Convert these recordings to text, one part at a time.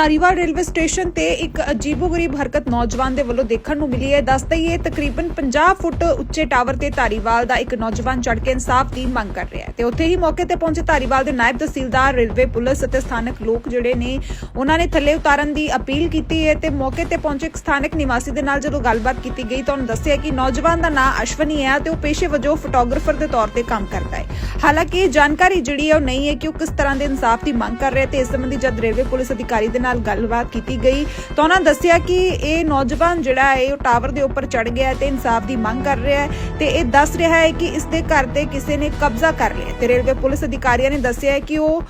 Dhariwal railway station ਤੇ ਇੱਕ ਅਜੀਬੋ-ਗਰੀਬ ਹਰਕਤ ਨੌਜਵਾਨ ਦੇ ਵੱਲੋਂ ਦੇਖਣ ਨੂੰ ਮਿਲੀ ਹੈ। ਦੱਸ ਦਈਏ, ਤਕਰੀਬਨ 50 ਫੁੱਟ ਉੱਚੇ ਟਾਵਰ ਤੇ ਧਾਰੀਵਾਲ ਦਾ ਇੱਕ ਨੌਜਵਾਨ ਚੜ੍ਹ ਕੇ ਇਨਸਾਫ ਦੀ ਮੰਗ ਕਰ ਰਿਹਾ ਹੈ ਤੇ ਉੱਥੇ ਹੀ ਮੌਕੇ ਤੇ ਪਹੁੰਚੇ ਧਾਰੀਵਾਲ ਦੇ ਨਾਇਬ ਤਹਿਸੀਲਦਾਰ, ਰੇਲਵੇ ਪੁਲਿਸ ਅਤੇ ਸਥਾਨਕ ਲੋਕ ਜਿਹੜੇ ਨੇ, ਉਹਨਾਂ ਨੇ ਥੱਲੇ ਉਤਾਰਨ ਦੀ ਅਪੀਲ ਕੀਤੀ ਹੈ ਤੇ ਮੌਕੇ ਤੇ ਪਹੁੰਚੇ ਇੱਕ ਸਥਾਨਕ ਨਿਵਾਸੀ ਦੇ ਨਾਲ ਜਦੋਂ ਗੱਲਬਾਤ ਕੀਤੀ ਗਈ ਤਾਂ ਉਹਨੇ ਦੱਸਿਆ ਕਿ ਨੌਜਵਾਨ ਦਾ ਨਾਮ ਅਸ਼ਵਨੀ ਹੈ ਤੇ ਉਹ ਪੇਸ਼ੇ ਵਜੋਂ ਫੋਟੋਗ੍ਰਾਫਰ ਦੇ ਤੌਰ ਤੇ ਕੰਮ ਕਰਦਾ ਹੈ। ਹਾਲਾਂਕਿ ਇਹ ਜਾਣਕਾਰੀ ਜਿਹੜੀ ਹੈ ਉਹ ਨਹੀਂ ਹੈ ਕਿ ਉਹ ਕਿਸ ਤਰ੍ਹਾਂ ਦੇ ਇਨਸਾਫ ਦੀ ਮੰਗ ਕਰ ਰਿਹਾ ਤੇ ਇਸ ਸੰਬੰਧੀ ਜਦ ਰੇਲਵੇ ਪੁਲਿਸ ਅਧਿਕਾਰੀ ਦੇ ਨਾਲ ਗੱਲਬਾਤ ਕੀਤੀ ਗਈ ਤਾਂ ਉਹਨਾਂ ਦੱਸਿਆ ਕਿ ਇਹ ਨੌਜਵਾਨ ਜਿਹੜਾ ਹੈ ਉਹ ਟਾਵਰ ਦੇ ਉੱਪਰ ਚੜ ਗਿਆ ਤੇ ਇਨਸਾਫ ਦੀ ਮੰਗ ਕਰ ਰਿਹਾ ਹੈ ਤੇ ਇਹ ਦੱਸ ਰਿਹਾ ਹੈ ਕਿ ਇਸ ਦੇ ਘਰ ਤੇ ਕਿਸੇ ਨੇ ਕਬਜ਼ਾ ਕਰ ਲਿਆ ਤੇ ਰੇਲਵੇ ਪੁਲਿਸ ਅਧਿਕਾਰੀਆਂ ਨੇ ਦੱਸਿਆ ਹੈ ਕਿ ਉਹ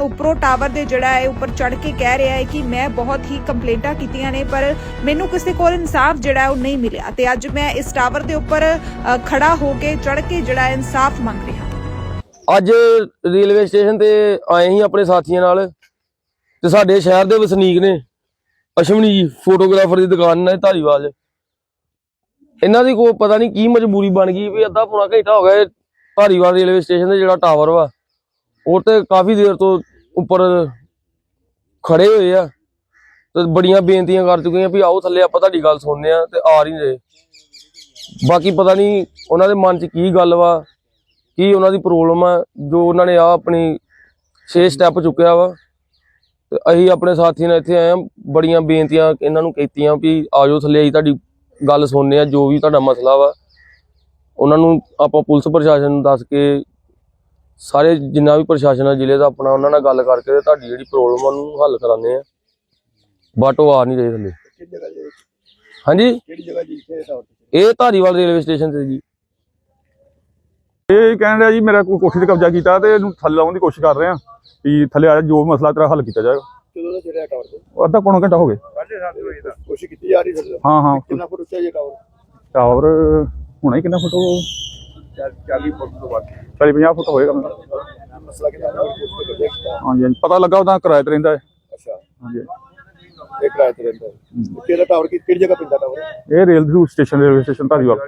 ਉੱਪਰੋਂ ਟਾਵਰ ਦੇ ਜਿਹੜਾ ਹੈ, ਉੱਪਰ ਚੜ ਕੇ ਕਹਿ ਰਿਹਾ ਹੈ ਕਿ ਮੈਂ ਬਹੁਤ ਹੀ ਕੰਪਲੇਂਟਾਂ ਕੀਤੀਆਂ ਨੇ, ਪਰ ਮੈਨੂੰ ਕਿਸੇ ਕੋਲ ਇਨਸਾਫ ਜਿਹੜਾ ਉਹ ਨਹੀਂ ਮਿਲਿਆ ਤੇ ਅੱਜ ਮੈਂ ਇਸ ਟਾਵਰ ਦੇ ਉੱਪਰ ਖੜਾ ਹੋ ਕੇ ਚੜ ਕੇ ਜਿਹੜਾ ਇਨਸਾਫ ਮੰਗ ਰਿਹਾ ਅੱਜ ਰੇਲਵੇ ਸਟੇਸ਼ਨ ਤੇ ਆਏ ਸੀ ਆਪਣੇ ਸਾਥੀਆਂ ਨਾਲ। ਤੇ ਸਾਡੇ ਸ਼ਹਿਰ ਦੇ ਵਸਨੀਕ ਨੇ। ਅਸ਼ਵਨੀ ਜੀ ਫੋਟੋਗ੍ਰਾਫਰ ਦੀ ਦੁਕਾਨ ਨੇ ਧਾਰੀਵਾਲ 'ਚ। ਇਹਨਾਂ ਦੀ ਕੋਈ ਪਤਾ ਨਹੀਂ ਕੀ ਮਜਬੂਰੀ ਬਣ ਗਈ ਵੀ ਅੱਧਾ ਪੌਣਾ ਘੰਟਾ ਹੋ ਗਿਆ ਧਾਰੀਵਾਲ ਰੇਲਵੇ ਸਟੇਸ਼ਨ ਤੇ ਜਿਹੜਾ ਟਾਵਰ ਵਾ, ਉਹ ਤੇ ਕਾਫੀ ਦੇਰ ਤੋਂ ਉੱਪਰ ਖੜੇ ਹੋਏ ਆ ਤੇ ਬੜੀਆਂ ਬੇਨਤੀਆਂ ਕਰ ਚੁੱਕੀਆਂ ਵੀ ਆਓ ਥੱਲੇ ਆਪਾਂ ਤੁਹਾਡੀ ਗੱਲ ਸੁਣਨੇ ਆ ਤੇ ਆ ਨਹੀਂ ਰਹੇ। ਬਾਕੀ ਪਤਾ ਨਹੀਂ ਉਹਨਾਂ ਦੇ ਮਨ 'ਚ ਕੀ ਗੱਲ ਵਾ, ਕੀ ਉਹਨਾਂ ਦੀ ਪ੍ਰੋਬਲਮ ਆ, ਜੋ ਉਹਨਾਂ ਨੇ ਆ ਆਪਣੀ 6 ਸਟੈਪ ਚੁੱਕਿਆ ਵਾ। ਤੇ ਅਸੀਂ ਆਪਣੇ ਸਾਥੀ ਨਾਲ ਇੱਥੇ ਆਏ ਆ ਬੜੀਆਂ ਬੇਨਤੀਆਂ ਇਹਨਾਂ ਨੂੰ ਕੀਤੀਆਂ ਵੀ ਆਜੋ ਥੱਲੇ ਅਸੀਂ ਤੁਹਾਡੀ ਗੱਲ ਸੁਣਨੇ ਆ ਜੋ ਵੀ ਤੁਹਾਡਾ ਮਸਲਾ ਵਾ। ਉਹਨਾਂ ਨੂੰ ਆਪਾਂ ਪੁਲਿਸ ਪ੍ਰਸ਼ਾਸਨ ਨੂੰ ਦੱਸ ਕੇ ਸਾਰੇ ਜਿੰਨਾ ਵੀ ਪ੍ਰਸ਼ਾਸਨ ਆ ਜ਼ਿਲ੍ਹੇ ਦਾ ਆਪਣਾ ਉਹਨਾਂ ਨਾਲ ਗੱਲ ਕਰਕੇ ਤੇ ਤੁਹਾਡੀ ਜਿਹੜੀ ਪ੍ਰੋਬਲਮ ਆ ਉਹਨੂੰ ਹੱਲ ਕਰਾਉਂਦੇ ਆ ਬਟ ਉਹ ਆ ਨਹੀਂ ਰਹੇ ਥੱਲੇ। ਹਾਂਜੀ? ਕਿਹੜੀ ਜਗ੍ਹਾ ਜੀ? ਇੱਥੇ ਟਾਵਰ ਇਹ ਧਾਰੀਵਾਲ ਰੇਲਵੇ ਸਟੇਸ਼ਨ ਤੇ ਜੀ। ਇਹ ਕਹਿਣ ਰਿਹਾ ਜੀ ਮੇਰਾ ਕੋਈ ਕੋਠੀ ਤੇ ਕਬਜ਼ਾ ਕੀਤਾ ਤੇ ਇਹਨੂੰ ਥੱਲੇ ਲਾਉਣ ਦੀ ਕੋਸ਼ਿਸ਼ ਕਰ ਰਹੇ ਆ ਵੀ ਥੱਲੇ ਆ ਜਾ, ਮਸਲਾ ਤੇਰਾ ਹੱਲ ਕੀਤਾ ਜਾਏਗਾ। ਕਦੋਂ ਦਾ ਚੜਿਆ ਟਾਵਰ ਤੇ? ਉਹ ਅੱਧਾ ਪੌਣਾ ਘੰਟਾ ਹੋ ਗਿਆ ਸਾਢੇ 7 ਵਜੇ ਦਾ। ਕੋਸ਼ਿਸ਼ ਕੀਤੀ ਜਾ ਰਹੀ ਸਰ। ਹਾਂ ਹਾਂ। ਕਿੰਨਾ ਫੁੱਟ ਉੱਚਾ ਜੀ ਟਾਵਰ ਟਾਵਰ ਹੋਣਾ ਹੀ ਕਿੰਨਾ ਫੁੱਟ ਉਹ 40 ਫੁੱਟ ਤੋਂ ਵੱਧ। 40 50 ਫੁੱਟ ਹੋਏਗਾ। ਮਸਲਾ ਕਿੰਨਾ ਹਾਂਜੀ ਹਾਂਜੀ। ਪਤਾ ਲੱਗਾ ਉਹਦਾ ਕਿਰਾਏ ਤੇ ਰਹਿੰਦਾ ਹੈ ਅੱਛਾ। ਹਾਂਜੀ। ਇਹ ਕਿਰਾਏ ਤੇ ਰਹਿੰਦਾ। ਹੈ। ਕਿਹੜਾ ਟਾਵਰ ਕਿਹੜੀ ਜਗ੍ਹਾ ਪੈਂਦਾ ਟਾਵਰ ਇਹ rail station railway station Dhariwal.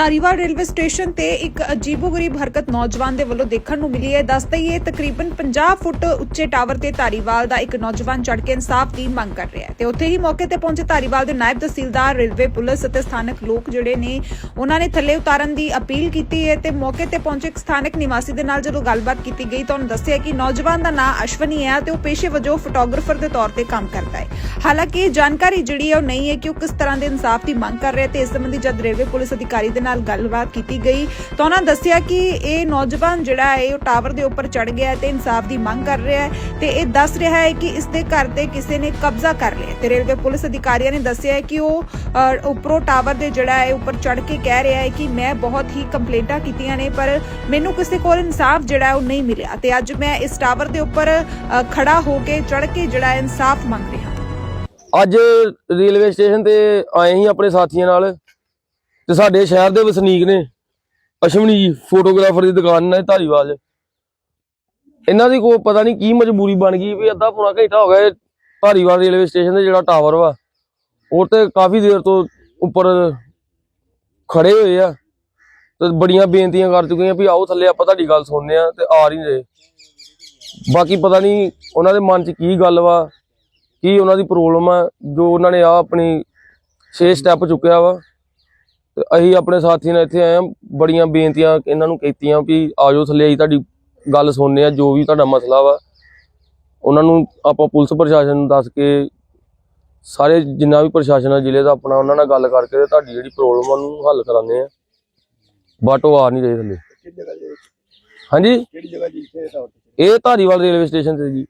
Dhariwal railway station ਤੇ ਇੱਕ ਅਜੀਬੋ-ਗਰੀਬ ਹਰਕਤ ਨੌਜਵਾਨ ਦੇ ਵੱਲੋਂ ਦੇਖਣ ਨੂੰ ਮਿਲੀ ਹੈ। ਦੱਸਦਾ ਹੀ ਤਕਰੀਬਨ 50 ਫੁੱਟ ਉੱਚੇ ਟਾਵਰ ਤੇ ਧਾਰੀਵਾਲ ਦਾ ਇੱਕ ਨੌਜਵਾਨ ਚੜ੍ਹ ਕੇ ਇਨਸਾਫ ਦੀ ਮੰਗ ਕਰ ਰਿਹਾ ਹੈ। ਤੇ ਉੱਥੇ ਹੀ ਮੌਕੇ ਤੇ ਪਹੁੰਚੇ ਧਾਰੀਵਾਲ ਦੇ ਨਾਇਬ ਤਹਿਸੀਲਦਾਰ, ਰੇਲਵੇ ਪੁਲਿਸ ਅਤੇ ਸਥਾਨਕ ਲੋਕ ਜਿਹੜੇ ਨੇ, ਉਹਨਾਂ ਨੇ ਥੱਲੇ ਉਤਾਰਨ ਦੀ ਅਪੀਲ ਕੀਤੀ ਹੈ ਤੇ ਮੌਕੇ ਤੇ ਪਹੁੰਚੇ ਇੱਕ ਸਥਾਨਕ ਨਿਵਾਸੀ ਦੇ ਨਾਲ ਜਦੋਂ ਗੱਲਬਾਤ ਕੀਤੀ ਗਈ ਤਾਂ ਉਹਨੇ ਦੱਸਿਆ ਕਿ ਨੌਜਵਾਨ ਦਾ ਨਾਂ ਅਸ਼ਵਨੀ ਹੈ ਤੇ ਉਹ ਪੇਸ਼ੇ ਵਜੋਂ ਫੋਟੋਗ੍ਰਾਫਰ ਦੇ ਤੌਰ ਤੇ ਕੰਮ ਕਰਦਾ ਹੈ। ਹਾਲਾਂਕਿ ਇਹ ਜਾਣਕਾਰੀ ਜਿਹੜੀ ਹੈ ਉਹ ਨਹੀਂ ਹੈ ਕਿ ਉਹ ਕਿਸ ਤਰ੍ਹਾਂ ਦੇ ਇਨਸਾਫ ਦੀ ਮੰਗ ਕਰ ਰਿਹਾ ਤੇ ਇਸ ਸੰਬੰਧੀ ਜਦ ਰੇਲਵੇ ਪੁਲਿਸ ਅਧਿਕਾਰੀ ਦੇ ਨਾਲ ਗੱਲਬਾਤ ਕੀਤੀ ਗਈ ਤਾਂ ਉਹਨਾਂ ਦੱਸਿਆ ਕਿ ਇਹ ਨੌਜਵਾਨ ਜਿਹੜਾ ਹੈ ਉਹ ਟਾਵਰ ਦੇ ਉੱਪਰ ਚੜ ਗਿਆ ਤੇ ਇਨਸਾਫ ਦੀ ਮੰਗ ਕਰ ਰਿਹਾ ਹੈ ਤੇ ਇਹ ਦੱਸ ਰਿਹਾ ਹੈ ਕਿ ਇਸ ਦੇ ਘਰ ਤੇ ਕਿਸੇ ਨੇ ਕਬਜ਼ਾ ਕਰ ਲਿਆ ਤੇ ਰੇਲਵੇ ਪੁਲਿਸ ਅਧਿਕਾਰੀਆਂ ਨੇ ਦੱਸਿਆ ਹੈ ਕਿ ਉਹ ਉੱਪਰੋਂ ਟਾਵਰ ਦੇ ਜਿਹੜਾ ਹੈ, ਉੱਪਰ ਚੜ ਕੇ ਕਹਿ ਰਿਹਾ ਹੈ ਕਿ ਮੈਂ ਬਹੁਤ ਹੀ ਕੰਪਲੇਂਟਾਂ ਕੀਤੀਆਂ ਨੇ, ਪਰ ਮੈਨੂੰ ਕਿਸੇ ਕੋਲ ਇਨਸਾਫ ਜਿਹੜਾ ਉਹ ਨਹੀਂ ਮਿਲਿਆ। ਤੇ ਅੱਜ ਮੈਂ ਇਸ ਟਾਵਰ ਦੇ ਉੱਪਰ ਖੜਾ ਹੋ ਕੇ ਚੜ ਕੇ ਜਿਹੜਾ ਇਨਸਾਫ ਮੰਗ ਰਿਹਾ ਅੱਜ ਰੇਲਵੇ ਸਟੇਸ਼ਨ ਤੇ ਆਏ ਸੀ ਆਪਣੇ ਸਾਥੀਆਂ ਨਾਲ। ਤੇ ਸਾਡੇ ਸ਼ਹਿਰ ਦੇ ਵਸਨੀਕ ਨੇ। ਅਸ਼ਵਨੀ ਜੀ, ਫੋਟੋਗ੍ਰਾਫਰ ਦੀ ਦੁਕਾਨ ਨੇ ਧਾਰੀਵਾਲ 'ਚ। ਇਹਨਾਂ ਦੀ ਕੋਈ ਪਤਾ ਨਹੀਂ ਕੀ ਮਜਬੂਰੀ ਬਣ ਗਈ ਵੀ ਅੱਧਾ ਪੌਣਾ ਘੰਟਾ ਹੋ ਗਿਆ ਧਾਰੀਵਾਲ ਰੇਲਵੇ ਸਟੇਸ਼ਨ ਤੇ ਜਿਹੜਾ ਟਾਵਰ ਵਾ, ਉਹ ਤੇ ਕਾਫੀ ਦੇਰ ਤੋਂ ਉੱਪਰ ਖੜੇ ਹੋਏ ਆ ਤੇ ਬੜੀਆਂ ਬੇਨਤੀਆਂ ਕਰ ਚੁੱਕੇ ਆ ਵੀ ਆਓ ਥੱਲੇ ਆਪਾਂ ਤੁਹਾਡੀ ਗੱਲ ਸੁਣਨੇ ਆ ਤੇ ਆ ਨਹੀਂ ਰਹੇ। ਬਾਕੀ ਪਤਾ ਨਹੀਂ ਉਹਨਾਂ ਦੇ ਮਨ 'ਚ ਕੀ ਗੱਲ ਵਾ, ਕੀ ਉਹਨਾਂ ਦੀ ਪ੍ਰੋਬਲਮ ਆ, ਜੋ ਉਹਨਾਂ ਨੇ ਆ ਆਪਣੀ 6 ਸਟੈਪ ਚੁੱਕਿਆ ਵਾ। ਤੇ ਅਸੀਂ ਆਪਣੇ ਸਾਥੀ ਨਾਲ ਇੱਥੇ ਆਏ ਆ ਬੜੀਆਂ ਬੇਨਤੀਆਂ ਇਹਨਾਂ ਨੂੰ ਕੀਤੀਆਂ ਵੀ ਆਜੋ ਥੱਲੇ ਅਸੀਂ ਤੁਹਾਡੀ ਗੱਲ ਸੁਣਨੇ ਆ ਜੋ ਵੀ ਤੁਹਾਡਾ ਮਸਲਾ ਵਾ। ਉਹਨਾਂ ਨੂੰ ਆਪਾਂ ਪੁਲਿਸ ਪ੍ਰਸ਼ਾਸਨ ਨੂੰ ਦੱਸ ਕੇ ਸਾਰੇ ਜਿੰਨਾ ਵੀ ਪ੍ਰਸ਼ਾਸਨ ਆ ਜ਼ਿਲ੍ਹੇ ਦਾ ਆਪਣਾ ਉਹਨਾਂ ਨਾਲ ਗੱਲ ਕਰਕੇ ਤੇ ਤੁਹਾਡੀ ਜਿਹੜੀ ਪ੍ਰੋਬਲਮ ਆ ਉਹਨੂੰ ਹੱਲ ਕਰਾਉਂਦੇ ਆ ਬਟ ਉਹ ਆ ਨਹੀਂ ਰਹੇ ਥੱਲੇ। ਹਾਂਜੀ? ਕਿਹੜੀ ਜਗ੍ਹਾ ਜੀ? ਇੱਥੇ ਟਾਵਰ ਤੇ? ਇਹ ਧਾਰੀਵਾਲ ਰੇਲਵੇ ਸਟੇਸ਼ਨ ਤੇ ਜੀ।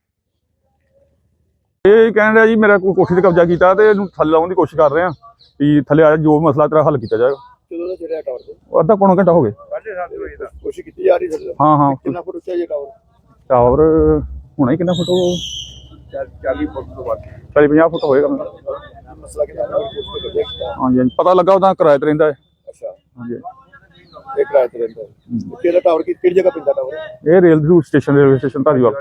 ਇਹ ਕਹਿਣ ਰਿਹਾ ਜੀ ਮੇਰਾ ਕੋਈ ਕੋਠੀ ਤੇ ਕਬਜ਼ਾ ਕੀਤਾ ਤੇ ਇਹਨੂੰ ਥੱਲੇ ਲਾਉਣ ਦੀ ਕੋਸ਼ਿਸ਼ ਕਰ ਰਹੇ ਆ ਵੀ ਥੱਲੇ ਆ ਜਾ, ਜੋ ਮਸਲਾ ਤੇਰਾ ਹੱਲ ਕੀਤਾ ਜਾਏਗਾ। ਕਦੋਂ ਦਾ ਚੜਿਆ ਟਾਵਰ ਤੇ? ਉਹ ਅੱਧਾ ਪੌਣਾ ਘੰਟਾ ਹੋ ਗਿਆ ਸਾਢੇ 7 ਵਜੇ ਦਾ। ਕੋਸ਼ਿਸ਼ ਕੀਤੀ ਜਾ ਰਹੀ ਸਰ। ਹਾਂ ਹਾਂ। ਕਿੰਨਾ ਫੁੱਟ ਉੱਚਾ ਜੀ ਟਾਵਰ ਟਾਵਰ ਹੋਣਾ ਹੀ ਕਿੰਨਾ ਫੁੱਟ ਉਹ 40 ਫੁੱਟ ਤੋਂ ਵੱਧ। 40 50 ਫੁੱਟ ਹੋਏਗਾ। ਮੈਨੂੰ। ਮਸਲਾ ਕਿੰਨਾ ਫੁੱਟ ਕਬਜ਼ਾ ਕੀਤਾ ਹਾਂਜੀ ਹਾਂਜੀ। ਪਤਾ ਲੱਗਾ ਉਹਦਾ ਕਿਰਾਏ ਤੇ ਰਹਿੰਦਾ ਹੈ। ਅੱਛਾ। ਹਾਂਜੀ। ਇਹ ਕਿਰਾਏ ਤੇ ਰਹਿੰਦਾ ਹੈ। ਕਿਹੜਾ ਟਾਵਰ ਕੀ ਕਿਹੜੀ ਜਗ੍ਹਾ ਪੈਂਦਾ ਟਾਵਰ ਇਹ rail station railway station Dhariwal.